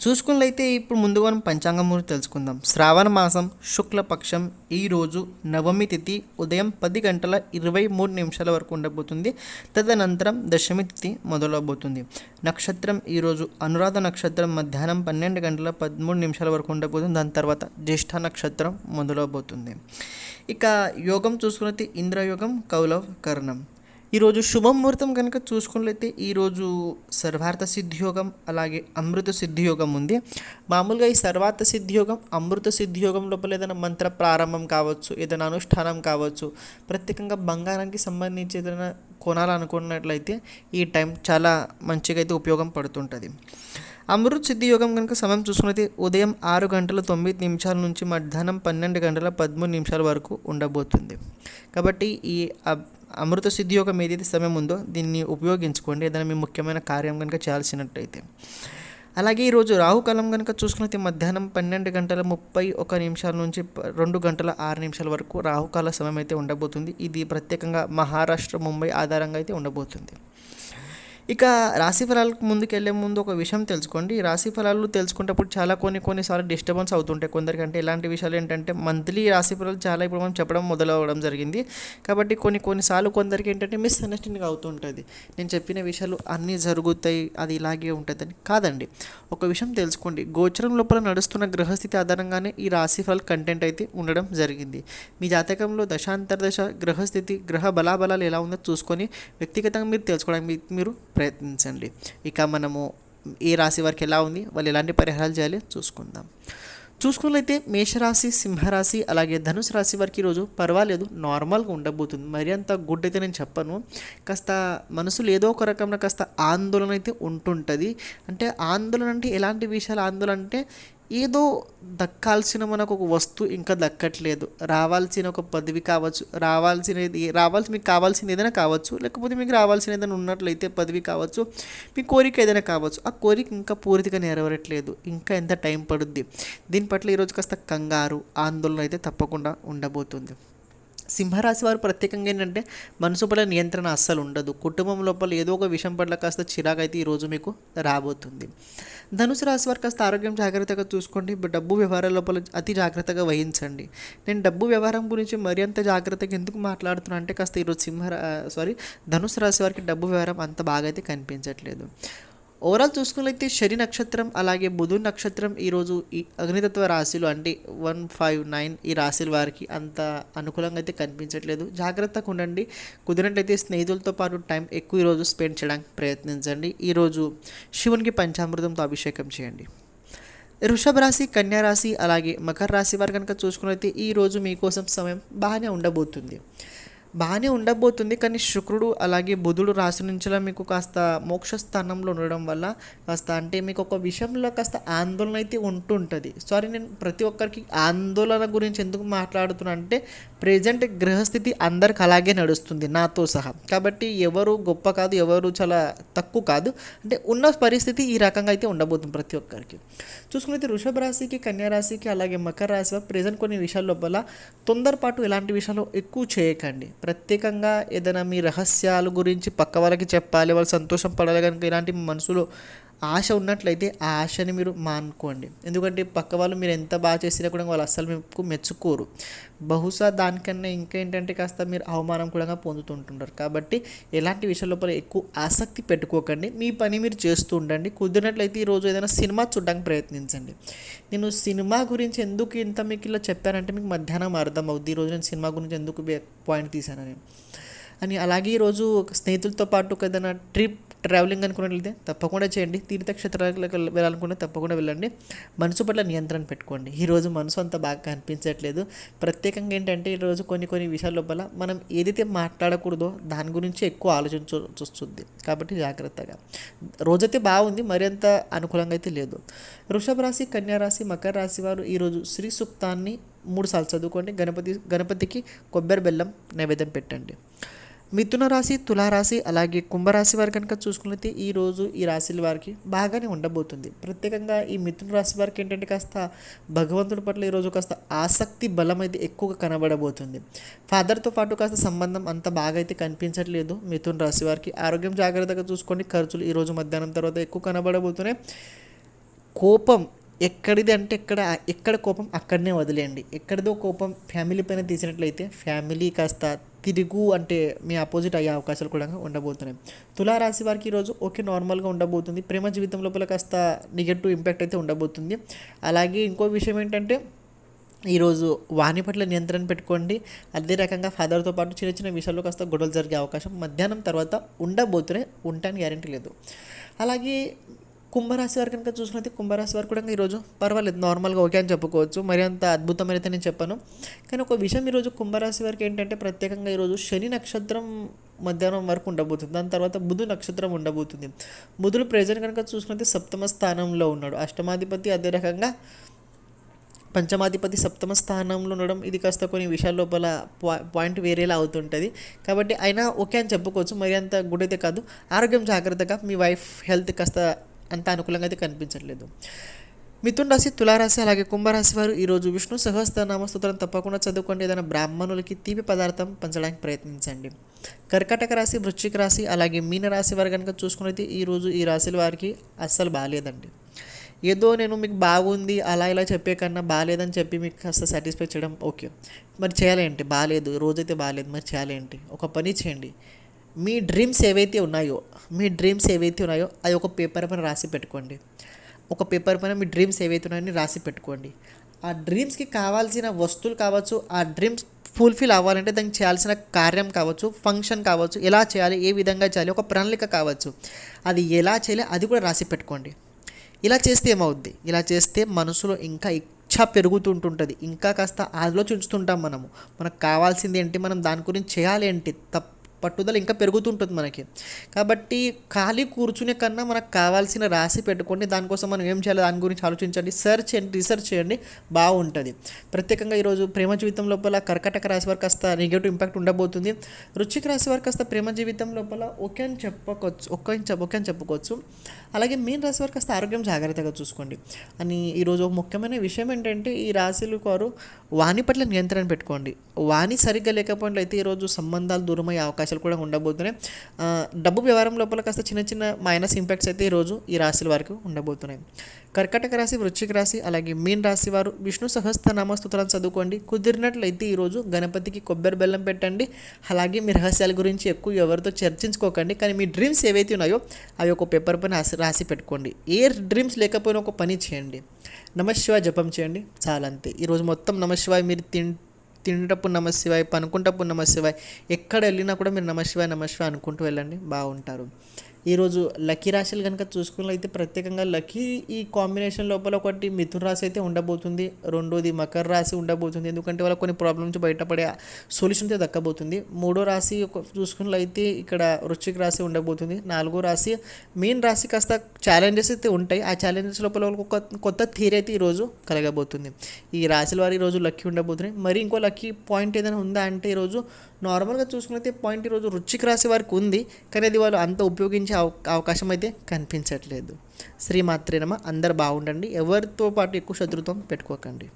చూసుకున్నట్లయితే ఇప్పుడు ముందుగా మనం పంచాంగం గురించి తెలుసుకుందాం. శ్రావణ మాసం శుక్లపక్షం ఈరోజు నవమి తిథి ఉదయం పది గంటల ఇరవై మూడు నిమిషాల వరకు ఉండబోతుంది. తదనంతరం దశమి తిథి మొదలవబోతుంది. నక్షత్రం ఈరోజు అనురాధ నక్షత్రం మధ్యాహ్నం పన్నెండు గంటల పదమూడు నిమిషాల వరకు ఉండబోతుంది. దాని తర్వాత జ్యేష్ఠ నక్షత్రం మొదలవబోతుంది. ఇక యోగం చూసుకున్నది ఇంద్రయోగం కౌలవ కర్ణం. ఈరోజు శుభముహూర్తం కనుక చూసుకున్నట్లయితే ఈరోజు సర్వార్థ సిద్ధియోగం అలాగే అమృత సిద్ధియోగం ఉంది. మామూలుగా ఈ సర్వార్థ సిద్ధియోగం అమృత సిద్ధియోగం లోపల ఏదైనా మంత్ర ప్రారంభం కావచ్చు ఏదైనా అనుష్ఠానం కావచ్చు ప్రత్యేకంగా బంగారానికి సంబంధించి ఏదైనా కొనాలనుకున్నట్లయితే ఈ టైం చాలా మంచిగా అయితే ఉపయోగం పడుతుంటుంది. అమృత్ సిద్ధి యోగం కనుక సమయం చూసుకున్నైతే ఉదయం ఆరు గంటల తొమ్మిది నిమిషాల నుంచి మధ్యాహ్నం పన్నెండు గంటల పదమూడు నిమిషాల వరకు ఉండబోతుంది. కాబట్టి ఈ అమృత సిద్ధి యోగం ఏదైతే సమయం ఉందో దీన్ని ఉపయోగించుకోండి. ఏదైనా మీ ముఖ్యమైన కార్యం కనుక చేయాల్సినట్టయితే. అలాగే ఈరోజు రాహుకాలం కనుక చూసుకున్నైతే మధ్యాహ్నం పన్నెండు గంటల ముప్పై ఒక నిమిషాల నుంచి రెండు గంటల ఆరు నిమిషాల వరకు రాహుకాల సమయం అయితే ఉండబోతుంది. ఇది ప్రత్యేకంగా మహారాష్ట్ర ముంబై ఆధారంగా అయితే ఉండబోతుంది. ఇక రాశి ఫలాలకు ముందుకు ముందు ఒక విషయం తెలుసుకోండి. ఈ రాశి ఫలాలు తెలుసుకునేటప్పుడు చాలా కొన్ని కొన్నిసార్లు డిస్టర్బెన్స్ అవుతుంటాయి. కొందరికంటే ఇలాంటి విషయాలు ఏంటంటే మంత్లీ రాశి ఫలాలు చాలా ఇప్పుడు మనం చెప్పడం మొదలవడం జరిగింది. కాబట్టి కొన్ని కొన్నిసార్లు కొందరికి ఏంటంటే మిస్అండర్స్టాండింగ్ అవుతుంటుంది. నేను చెప్పిన విషయాలు అన్నీ జరుగుతాయి అది ఇలాగే ఉంటుందని కాదండి. ఒక విషయం తెలుసుకోండి. గోచరం లోపల నడుస్తున్న గ్రహస్థితి ఆధారంగానే ఈ రాశి ఫలాల కంటెంట్ అయితే ఉండడం జరిగింది. మీ జాతకంలో దశాంతర్దశ గ్రహస్థితి గ్రహ బలాబలాలు ఎలా ఉందో చూసుకొని వ్యక్తిగతంగా మీరు తెలుసుకోవడానికి మీ- మీరు ప్రయత్నించండి. ఇక మనము ఏ రాశి వారికి ఎలా ఉంది? వాళ్ళు ఎలాంటి పరిహారాలు చేయాలి? చూసుకుందాం. చూసుకున్నట్లయితే మేషరాశి సింహరాశి అలాగే ధనుసు రాశి వారికి ఈరోజు పర్వాలేదు. నార్మల్గా ఉండబోతుంది. మరి అంత గుడ్ అయితే నేను చెప్పను. కాస్త మనసులో ఏదో ఒక రకమైన కాస్త ఆందోళన అయితే ఉంటుంటుంది. అంటే ఆందోళన అంటే ఎలాంటి విషయాలు? ఆందోళన అంటే ఏదో దక్కాల్సిన మనకు ఒక వస్తువు ఇంకా దక్కట్లేదు. రావాల్సిన ఒక పదవి కావచ్చు రావాల్సినది రావాల్సి మీకు కావాల్సింది ఏదైనా కావచ్చు లేకపోతే మీకు రావాల్సిన ఏదైనా ఉన్నట్లయితే పదవి కావచ్చు మీ కోరిక ఏదైనా కావచ్చు ఆ కోరిక ఇంకా పూర్తిగా నెరవేరట్లేదు. ఇంకా ఎంత టైం పడుద్ది? దీని పట్ల ఈరోజు కాస్త కంగారు ఆందోళన అయితే తప్పకుండా ఉండబోతుంది. సింహరాశి వారు ప్రత్యేకంగా ఏంటంటే మనసు పట్ల నియంత్రణ అస్సలు ఉండదు. కుటుంబం లోపల ఏదో ఒక విషయం పట్ల కాస్త చిరాకైతే ఈరోజు మీకు రాబోతుంది. ధనుసు రాశి వారు కాస్త ఆరోగ్యం జాగ్రత్తగా చూసుకోండి. డబ్బు వ్యవహారం లోపల అతి జాగ్రత్తగా వహించండి. నేను డబ్బు వ్యవహారం గురించి మరి అంత జాగ్రత్తగా ఎందుకు మాట్లాడుతున్నా అంటే కాస్త ఈరోజు సింహ సారీ ధనుసు రాశి వారికి డబ్బు వ్యవహారం అంత బాగా అయితే కనిపించట్లేదు. ఓవరాల్ చూసుకున్నట్లయితే శని నక్షత్రం అలాగే బుధుడు నక్షత్రం ఈరోజు ఈ అగ్నితత్వ రాశిలు అంటే వన్ ఫైవ్ నైన్ ఈ రాశుల వారికి అంత అనుకూలంగా అయితే కనిపించట్లేదు. జాగ్రత్తగా ఉండండి. కుదిరినట్లయితే స్నేహితులతో పాటు టైం ఎక్కువ ఈరోజు స్పెండ్ చేయడానికి ప్రయత్నించండి. ఈరోజు శివునికి పంచామృతంతో అభిషేకం చేయండి. వృషభ రాశి కన్యా రాశి అలాగే మకర రాశి వారు కనుక చూసుకున్నట్లయితే ఈ రోజు మీకోసం సమయం బాగానే ఉండబోతుంది. బాగానే ఉండబోతుంది. కానీ శుక్రుడు అలాగే బుధుడు రాశి నుంచిలా మీకు కాస్త మోక్ష స్థానంలో ఉండడం వల్ల కాస్త అంటే మీకు ఒక విషయంలో కాస్త ఆందోళన అయితే ఉంటుంటుంది. సారీ నేను ప్రతి ఒక్కరికి ఆందోళన గురించి ఎందుకు మాట్లాడుతున్నా అంటే ప్రజెంట్ గ్రహస్థితి అందరికి అలాగే నడుస్తుంది నాతో సహా. కాబట్టి ఎవరు గొప్ప కాదు ఎవరు చాలా తక్కువ కాదు. అంటే ఉన్న పరిస్థితి ఈ రకంగా అయితే ఉండబోతుంది ప్రతి ఒక్కరికి. చూసుకున్నైతే వృషభ రాశికి కన్యా రాశికి అలాగే మకర రాశి ప్రజెంట్ కొన్ని విషయాల లోపల తొందరపాటు ఎలాంటి విషయాలు ఎక్కువ చేయకండి. ప్రత్యేకంగా ఏదైనా మీ రహస్యాల గురించి పక్క వాళ్ళకి చెప్పాలి వాళ్ళు సంతోషం పడాలి కనుక ఇలాంటి మనసులో ఆశ ఉన్నట్లయితే ఆ ఆశని మీరు మానుకోండి. ఎందుకంటే పక్క వాళ్ళు మీరు ఎంత బాగా చేసినా కూడా వాళ్ళు అస్సలు మీకు మెచ్చుకోరు. బహుశా దానికన్నా ఇంకా ఏంటంటే కాస్త మీరు అవమానం కూడా పొందుతుంటుంటారు. కాబట్టి ఎలాంటి విషయాల లోపల ఎక్కువ ఆసక్తి పెట్టుకోకండి. మీ పని మీరు చేస్తూ ఉండండి. కుదిరినట్లయితే ఈరోజు ఏదైనా సినిమా చూడడానికి ప్రయత్నించండి. నేను సినిమా గురించి ఎందుకు ఇంత మీకు ఇలా చెప్పానంటే మీకు మధ్యాహ్నం అర్థం అవుద్ది ఈరోజు నేను సినిమా గురించి ఎందుకు పాయింట్ తీశానని. అని అలాగే ఈరోజు ఒక స్నేహితులతో పాటు ఒక ఏదైనా ట్రిప్ ట్రావెలింగ్ అనుకున్నట్లయితే తప్పకుండా చేయండి. తీర్థక్షేత్రాలకు వెళ్ళాలనుకుంటే తప్పకుండా వెళ్ళండి. మనసు పట్ల నియంత్రణ పెట్టుకోండి. ఈరోజు మనసు అంత బాగా కనిపించట్లేదు. ప్రత్యేకంగా ఏంటంటే ఈరోజు కొన్ని కొన్ని విషయాల లోపల మనం ఏదైతే మాట్లాడకూడదో దాని గురించి ఎక్కువ ఆలోచించాల్సి వస్తుంది కాబట్టి జాగ్రత్తగా. రోజైతే బాగుంది మరింత అనుకూలంగా అయితే లేదు. వృషభ రాశి కన్యా రాశి మకర రాశి వారు ఈరోజు శ్రీ సూక్తాన్ని మూడు సార్లు చదువుకోండి. గణపతి గణపతికి కొబ్బరి బెల్లం నైవేద్యం పెట్టండి. మిథున రాశి తులారాశి అలాగే కుంభరాశి వారు కనుక చూసుకున్నట్లయితే ఈ రోజు ఈ రాశుల వారికి బాగానే ఉండబోతుంది. ప్రత్యేకంగా ఈ మిథున రాశి వారికి ఏంటంటే కాస్త భగవంతుడి పట్ల ఈరోజు కాస్త ఆసక్తి బలం అయితే ఎక్కువగా కనబడబోతుంది. ఫాదర్తో పాటు కాస్త సంబంధం అంత బాగా అయితే కనిపించట్లేదు మిథున రాశి వారికి. ఆరోగ్యం జాగ్రత్తగా చూసుకోండి. ఖర్చులు ఈరోజు మధ్యాహ్నం తర్వాత ఎక్కువ కనబడబోతున్నాయి. కోపం ఎక్కడిది అంటే ఎక్కడ ఎక్కడ కోపం అక్కడనే వదిలేయండి. ఎక్కడిదో కోపం ఫ్యామిలీ పైన తీసినట్లయితే ఫ్యామిలీ కాస్త తిరుగు అంటే మీ ఆపోజిట్ అయ్యే అవకాశాలు కూడా ఉండబోతున్నాయి. తులారాశి వారికి ఈరోజు ఓకే నార్మల్గా ఉండబోతుంది. ప్రేమ జీవితం లోపల కాస్త నెగటివ్ ఇంపాక్ట్ అయితే ఉండబోతుంది. అలాగే ఇంకో విషయం ఏంటంటే ఈరోజు వాణి పట్ల నియంత్రణ పెట్టుకోండి. అదే రకంగా ఫాదర్తో పాటు చిన్న చిన్న విషయాల్లో కాస్త గొడవలు జరిగే అవకాశం మధ్యాహ్నం తర్వాత ఉండబోతున్నాయి ఉంటాను గ్యారంటీ లేదు. అలాగే కుంభరాశి వారు కనుక చూసుకున్నైతే కుంభరాశి వారు కూడా ఈరోజు పర్వాలేదు. నార్మల్గా ఓకే అని చెప్పుకోవచ్చు. మరి అంత అద్భుతమైన అయితే నేను చెప్పాను. కానీ ఒక విషయం ఈరోజు కుంభరాశి వారికి ఏంటంటే ప్రత్యేకంగా ఈరోజు శని నక్షత్రం మధ్యాహ్నం వరకు ఉండబోతుంది. దాని తర్వాత బుధు నక్షత్రం ఉండబోతుంది. బుధుడు ప్రజెంట్ కనుక చూసుకుంటే సప్తమ స్థానంలో ఉన్నాడు. అష్టమాధిపతి అదే రకంగా పంచమాధిపతి సప్తమ స్థానంలో ఉండడం ఇది కాస్త కొన్ని విషయాల లోపల పాయింట్ వేరేలా అవుతుంటుంది. కాబట్టి అయినా ఓకే అని చెప్పుకోవచ్చు. మరి అంత గుడ్ అయితే కాదు. ఆరోగ్యం జాగ్రత్తగా మీ వైఫ్ హెల్త్ కాస్త అంత అనుకూలంగా అయితే కనిపించట్లేదు. మిథున్ రాశి తులారాశి అలాగే కుంభరాశి వారు ఈరోజు విష్ణు సహస్రనామ స్తోత్రం తప్పకుండా చదువుకోండి. ఏదైనా బ్రాహ్మణులకి తీపి పదార్థం పంచడానికి ప్రయత్నించండి. కర్కటక రాశి వృశ్చిక రాశి అలాగే మీన రాశి వారు కనుక చూసుకున్నైతే ఈరోజు ఈ రాశుల వారికి అస్సలు బాగాలేదండి ఏదో నేను మీకు బాగుంది అలా ఇలా చెప్పే కన్నా బాగాలేదని చెప్పి మీకు కాస్త సాటిస్ఫై చేయడం ఓకే. మరి చేయాలేంటి బాగాలేదు రోజైతే బాగాలేదు మరి చేయాలేంటి ఒక పని చేయండి. మీ డ్రీమ్స్ ఏవైతే ఉన్నాయో మీ డ్రీమ్స్ ఏవైతే ఉన్నాయో అది ఒక పేపర్ పైన రాసి పెట్టుకోండి. ఒక పేపర్ పైన మీ డ్రీమ్స్ ఏవైతే ఉన్నాయో రాసి పెట్టుకోండి. ఆ డ్రీమ్స్కి కావాల్సిన వస్తువులు కావచ్చు ఆ డ్రీమ్స్ ఫుల్ఫిల్ అవ్వాలంటే దానికి చేయాల్సిన కార్యం కావచ్చు ఫంక్షన్ కావచ్చు ఎలా చేయాలి ఏ విధంగా చేయాలి ఒక ప్రణాళిక కావచ్చు. అది ఎలా చేయాలి అది కూడా రాసి పెట్టుకోండి. ఇలా చేస్తే ఏమవుద్ది? ఇలా చేస్తే మనసులో ఇంకా ఇచ్చ పెరుగుతుంటుంటుంది. ఇంకా కాస్త ఆలోచించుతుంటాం మనము. మనకు కావాల్సింది ఏంటి మనం దాని గురించి చేయాలి ఏంటి తప్ప పట్టుదల ఇంకా పెరుగుతుంటుంది మనకి. కాబట్టి ఖాళీ కూర్చునే కన్నా మనకు కావాల్సిన రాసి పెట్టుకోండి దానికోసం మనం ఏం చేయాలి? దాని గురించి ఆలోచించండి. సెర్చ్ చేయండి రీసెర్చ్ చేయండి బాగుంటుంది. ప్రత్యేకంగా ఈరోజు ప్రేమ జీవితం లోపల కర్కటక రాశి వారికి కాస్త నెగిటివ్ ఇంపాక్ట్ ఉండబోతుంది. రుచిక రాశి వారికి కాస్త ప్రేమ జీవితం లోపల ఓకే అని చెప్పుకోవచ్చు ఒక్క అని చెప్ప అని చెప్పుకోవచ్చు. అలాగే మీన్ రాశి వారికి కాస్త ఆరోగ్యం జాగ్రత్తగా చూసుకోండి. అని ఈరోజు ఒక ముఖ్యమైన విషయం ఏంటంటే ఈ రాశులు వారు వాణి పట్ల నియంత్రణ పెట్టుకోండి. వాణి సరిగ్గా లేకపోయినట్లయితే ఈరోజు సంబంధాలు దూరమయ్యే అవకాశం అవకాశాలు కూడా ఉండబోతున్నాయి. డబ్బు వ్యవహారం లోపల కాస్త చిన్న చిన్న మైనస్ ఇంపాక్ట్స్ అయితే ఈరోజు ఈ రాశుల వారికి ఉండబోతున్నాయి. కర్కటక రాశి వృశ్చిక రాశి అలాగే మీన్ రాశి వారు విష్ణు సహస్రనామ స్తోత్రాన్ని చదువుకోండి. కుదిరినట్లయితే ఈరోజు గణపతికి కొబ్బరి బెల్లం పెట్టండి. అలాగే మీ రహస్యాల గురించి ఎక్కువ ఎవరితో చర్చించుకోకండి. కానీ మీ డ్రీమ్స్ ఏవైతే ఉన్నాయో అవి ఒక పేపర్ పైన రాసి రాసి పెట్టుకోండి. ఏ డ్రీమ్స్ లేకపోయినా ఒక పని చేయండి. నమశివాయ జపం చేయండి. చాలా అంతే ఈరోజు మొత్తం నమశివాయ మీరు తిన్ తినేటప్పుడు నమశివాయ్ పనుకుంటప్పుడు నమశివాయ్ ఎక్కడ వెళ్ళినా కూడా మీరు నమశివాయ్ నమశివాయ్ అనుకుంటూ వెళ్ళండి. బాగుంటారు. ఈరోజు లక్కీ రాశులు కనుక చూసుకున్నట్లయితే ప్రత్యేకంగా లక్కీ ఈ కాంబినేషన్ లోపల ఒకటి మిథున రాశి అయితే ఉండబోతుంది. రెండోది మకర రాశి ఉండబోతుంది. ఎందుకంటే వాళ్ళ కొన్ని ప్రాబ్లమ్స్ బయటపడే సొల్యూషన్ అయితే దక్కబోతుంది. మూడో రాశి చూసుకున్నట్లయితే ఇక్కడ వృశ్చిక రాశి ఉండబోతుంది. నాలుగో రాశి మెయిన్ రాశి కాస్త ఛాలెంజెస్ అయితే ఉంటాయి. ఆ ఛాలెంజెస్ లోపల వాళ్ళకి ఒక కొత్త థీరీ అయితే ఈరోజు కలగబోతుంది. ఈ రాశుల వారు ఈరోజు లక్కీ ఉండబోతున్నాయి మరి ఇంకో లక్కీ పాయింట్ ఏదైనా ఉందా అంటే ఈరోజు నార్మల్గా చూసుకున్నైతే పాయింట్ ఈరోజు వృశ్చిక రాశి వారికి ఉంది. కానీ అది వాళ్ళు అంత ఉపయోగించే మంచి అవకాశం అయితే కనిపించట్లేదు. శ్రీమాత్రేనమ అందరు బాగుండండి. ఎవరితో పాటు ఎక్కువ శత్రుత్వం పెట్టుకోకండి.